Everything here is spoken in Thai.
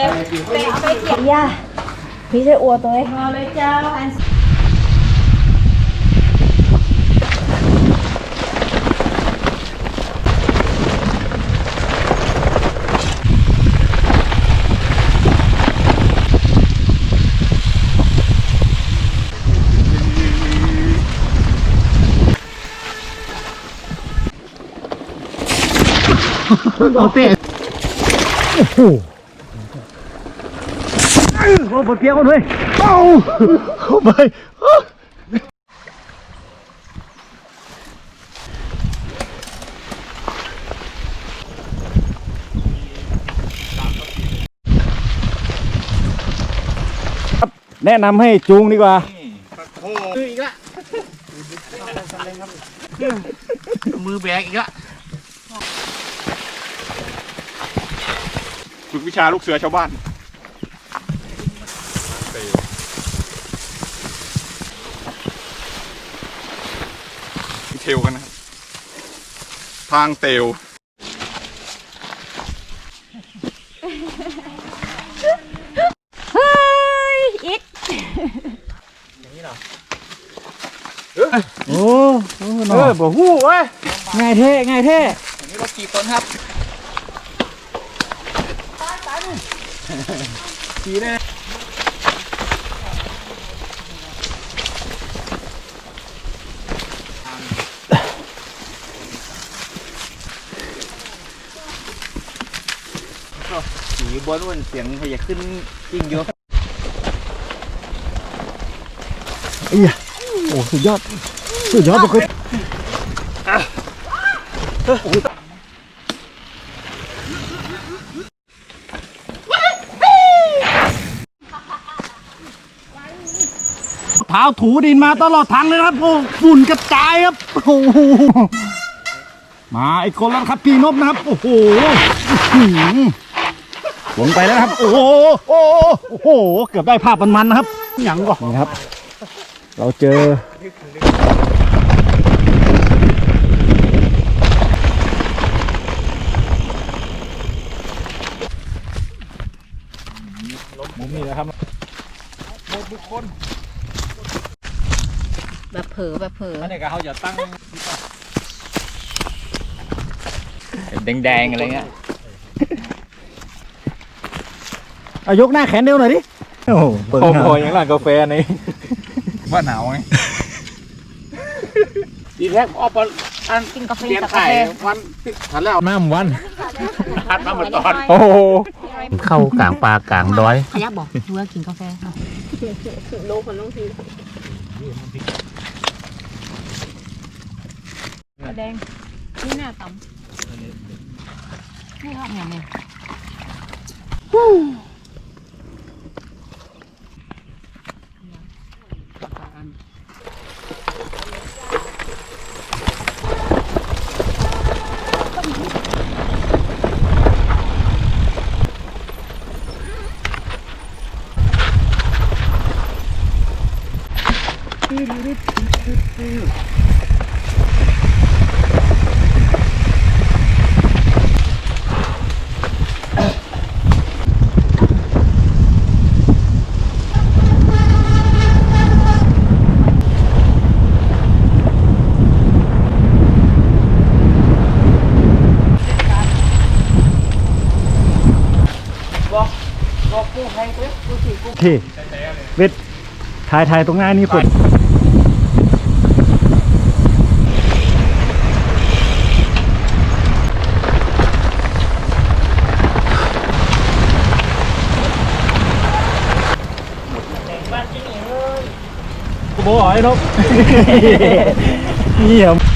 ย่าพี่ใช่อัวตัวเองเอาเลยเจ้าอันเอาเตะโอ้โห อ้ปวดเพียกคนด้ยเอาเข้าไปแนะนำให้จูงดีกว่าอีกละมือแบกอีกละฝึกวิชาลูกเสือชาวบ้านเทลกันนะครับ ทางเตลเฮ้ยอิดโอ้เออบ่ฮู้เว้ยง่ายเท่ง่ายเท่อันนี้เรากี่คนครับ ขี่ บนวันเสียงพยาขึ้นจริงเยอะไอ้ยโอ้สุดยอด สุดยอดปกติเท้าถูดินมาตลอดทางเลยนะครับโอ้ฝุ่นกระจายครับโอ้โหมาอีกคนแล้วครับพี่นพนะครับ โอ้โห ลงไปแล้วนะครับโอ้โหโอ้โหโอ้โหเกือบได้ภาพมันๆนะครับหยังก่อนนี่ครับ เราเจอมุมนี้นะครับแบบเผลอแบบเผลออันนี้ก็เขาจะตั้งแดงๆอะไรเงี้ย อายกหน้าแขนเดียวหน่อยดิ โอ้โหเปิดโอ้หน้าโหยังร้านกาแฟนี่ ว่าหนาวไงดีแรกออกไปอันกินกาแฟเตรียมกับกาไข่แฟวันทันแล้วน้ำวันทัดมาเหมือนตอน โอ้โหเข้ากลางปลากลางดอย ขยับบอกดูว่ากินกาแฟค่ะโลคนลงทีแดงนี่หน้าต่ำนี่รอบเนี่ยเนี่ย ที่เวทถ่ายถ่ายตรงหน้านี่ฝนโบอ๋อยนกเยี่ยมอุ้มเว้ยเอามั่วแล้วเหรอครับที่ท่าย